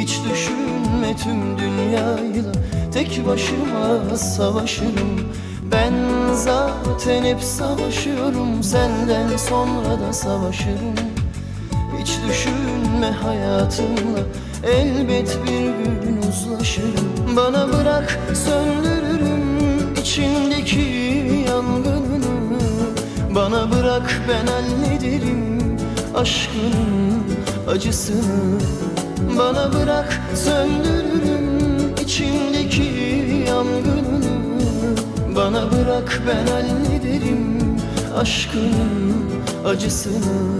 Hiç düşünme tüm dünyayla Tek başıma savaşırım. Ben zaten hep savaşıyorum. Senden sonra da savaşırım. Hiç düşünme hayatımla. Elbet bir gün uzlaşırım. Bana bırak söndürürüm içindeki yangınını. Bana bırak ben hallederim aşkının acısını Bana bırak söndürürüm içindeki yangınını Bana bırak ben hallederim aşkının acısını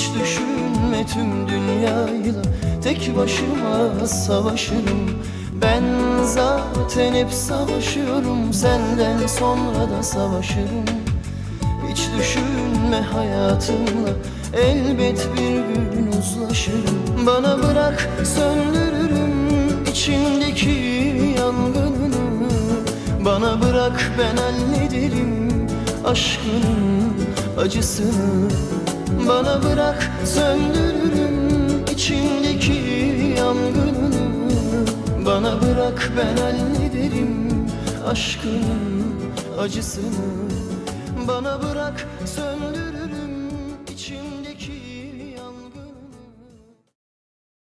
Hiç düşünme tüm dünyayla Tek başıma savaşırım. Ben zaten hep savaşıyorum. Senden sonra da savaşırım. Hiç düşünme hayatımla. Elbet bir gün uzlaşırım. Bana bırak söndürürüm içindeki yangınını. Bana bırak ben hallederim aşkının acısını Bana bırak söndürürüm içindeki yangınını Bana bırak ben hallederim aşkının acısını. Bana bırak söndürürüm